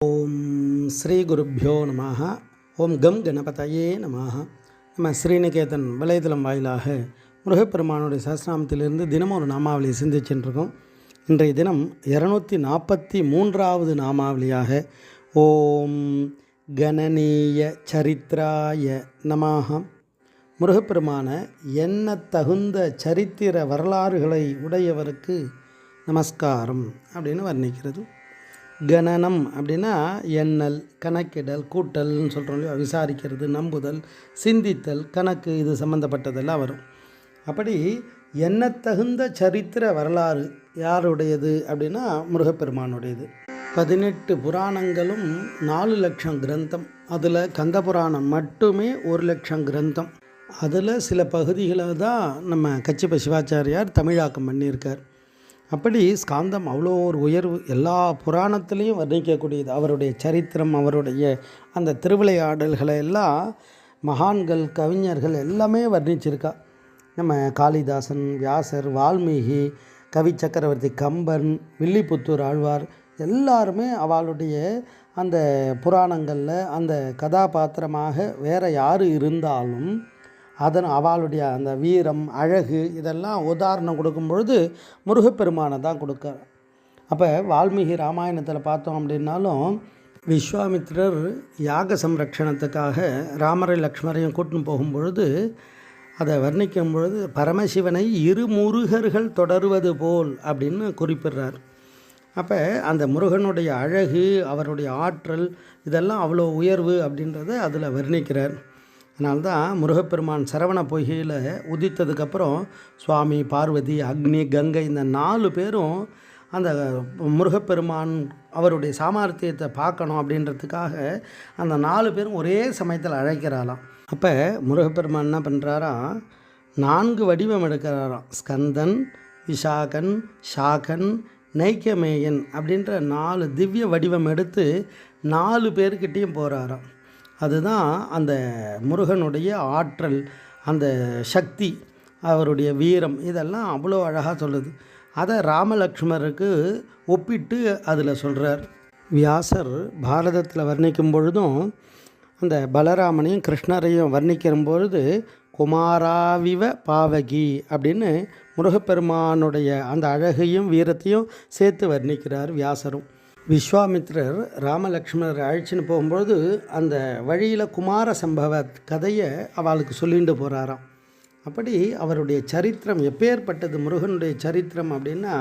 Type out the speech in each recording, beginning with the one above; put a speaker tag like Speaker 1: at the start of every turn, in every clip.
Speaker 1: ஓம் ஸ்ரீ குருப்பியோ நம ஓம் கம் கணபதையே நம நம்ம ஸ்ரீநிகேதன் வலைதளம் வாயிலாக முருகப்பெருமானுடைய சஹஸ்ரநாமத்திலிருந்து தினமும் ஒரு நாமாவளியை சிந்திச்சுட்டுருக்கோம் இன்றைய தினம் இரநூத்தி நாற்பத்தி மூன்றாவது நாமாவளியாக ஓம் கணனீய சரித்ராய நமாக முருகப்பெருமான என்ன தகுந்த சரித்திர வரலாறுகளை உடையவருக்கு நமஸ்காரம் அப்படின்னு வர்ணிக்கிறது. கணனம் அப்படின்னா எண்ணல் கணக்கிடல் கூட்டல்னு சொல்கிறோம் இல்லையா? விசாரிக்கிறது நம்புதல் சிந்தித்தல் கணக்கு இது சம்மந்தப்பட்டதெல்லாம் வரும். அப்படி எண்ணத்தகுந்த சரித்திர வரலாறு யாருடையது அப்படின்னா முருகப்பெருமானுடையது. பதினெட்டு புராணங்களும் நாலு லட்சம் கிரந்தம். அதில் கந்த புராணம் மட்டுமே ஒரு லட்சம் கிரந்தம். அதில் சில பகுதிகளை தான் நம்ம கச்சிப்ப சிவாச்சாரியார் தமிழாக்கம் பண்ணியிருக்கார். அப்படி ஸ்காந்தம் அவ்வளோ ஒரு உயர்வு எல்லா புராணத்துலேயும் வர்ணிக்கக்கூடியது. அவருடைய சரித்திரம் அவருடைய அந்த திருவிளையாடல்களை எல்லாம் மகான்கள் கவிஞர்கள் எல்லாமே வர்ணிச்சிருக்கா. நம்ம காளிதாசன் வியாசர் வால்மீகி கவி சக்கரவர்த்தி கம்பன் வில்லிபுத்தூர் ஆழ்வார் எல்லாருமே அவளுடைய அந்த புராணங்களில் அந்த கதாபாத்திரமாக வேறு யார் இருந்தாலும் அதன் அவளுடைய அந்த வீரம் அழகு இதெல்லாம் உதாரணம் கொடுக்கும் பொழுது முருகப்பெருமானை தான் கொடுக்க. அப்போ வால்மீகி ராமாயணத்தில் பார்த்தோம் அப்படின்னாலும் விஸ்வாமித்திரர் யாக சம்ரக்ஷணத்துக்காக ராமரை லக்ஷ்மரையும் கூட்டின்னு போகும்பொழுது அதை வர்ணிக்கும் பொழுது பரமசிவனை இரு முருகர்கள் தொடருவது போல் அப்படின்னு குறிப்பிடுறார். அப்போ அந்த முருகனுடைய அழகு அவருடைய ஆற்றல் இதெல்லாம் அவ்வளோ உயர்வு அப்படின்றத அதில் வர்ணிக்கிறார். அதனால்தான் முருகப்பெருமான் சரவண பொய்கையில் உதித்ததுக்கப்புறம் சுவாமி பார்வதி அக்னி கங்கை இந்த நாலு பேரும் அந்த முருகப்பெருமான் அவருடைய சாமர்த்தியத்தை பார்க்கணும் அப்படின்றதுக்காக அந்த நாலு பேரும் ஒரே சமயத்தில் அழைக்கிறாராம். அப்போ முருகப்பெருமான் என்ன பண்ணுறாராம் நான்கு வடிவம் எடுக்கிறாராம். ஸ்கந்தன் விஷாகன் ஷாகன் நைக்கமேயன் அப்படின்ற நாலு திவ்ய வடிவம் எடுத்து நாலு பேர்கிட்டேயும் போகிறாராம் அதுதான் அந்த முருகனுடைய ஆற்றல் அந்த சக்தி அவருடைய வீரம் இதெல்லாம் அவ்வளோ அழகாக சொல்லுது. அதை ராமலக்ஷ்மருக்கு ஒப்பிட்டு அதில் சொல்கிறார் வியாசர் பாரதத்தில் வர்ணிக்கும் பொழுதும் அந்த பலராமனையும் கிருஷ்ணரையும் வர்ணிக்கிற பொழுது குமாராவிவ பாவகி அப்படின்னு முருகப்பெருமானுடைய அந்த அழகையும் வீரத்தையும் சேர்த்து வர்ணிக்கிறார் வியாசரும். விஸ்வாமித்ரர் ராமலக்ஷ்மணர் அழைச்சின்னு போகும்பொழுது அந்த வழியில் குமார சம்பவ கதையை அவளுக்கு சொல்லிட்டு போகிறாராம் அப்படி அவருடைய சரித்திரம் எப்பேற்பட்டது முருகனுடைய சரித்திரம் அப்படின்னா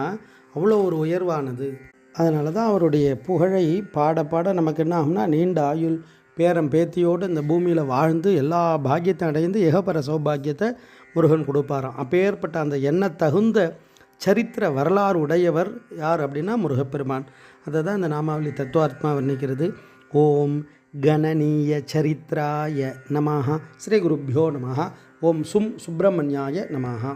Speaker 1: அவ்வளோ ஒரு உயர்வானது. அதனால தான் அவருடைய புகழை பாட பாட நமக்கு என்ன ஆகும்னா நீண்ட ஆயுள் பேரம் பேத்தியோடு இந்த பூமியில் வாழ்ந்து எல்லா பாக்கியத்தையும் அடைந்து ஏகப்பர சௌபாகியத்தை முருகன் கொடுப்பாராம். அப்பேற்பட்ட அந்த எண்ண தகுந்த சரித்திர வரலாறு உடையவர் யார் அப்படின்னா முருகப்பெருமான். அதை தான் இந்த நாமாவளி தத்துவாத்மா வர்ணிக்கிறது. ஓம் கணனீய சரித்ராய நமஹா. ஸ்ரீ குருப்பியோ நமஹா. ஓம் சும் சுப்பிரமணியாய நமஹா.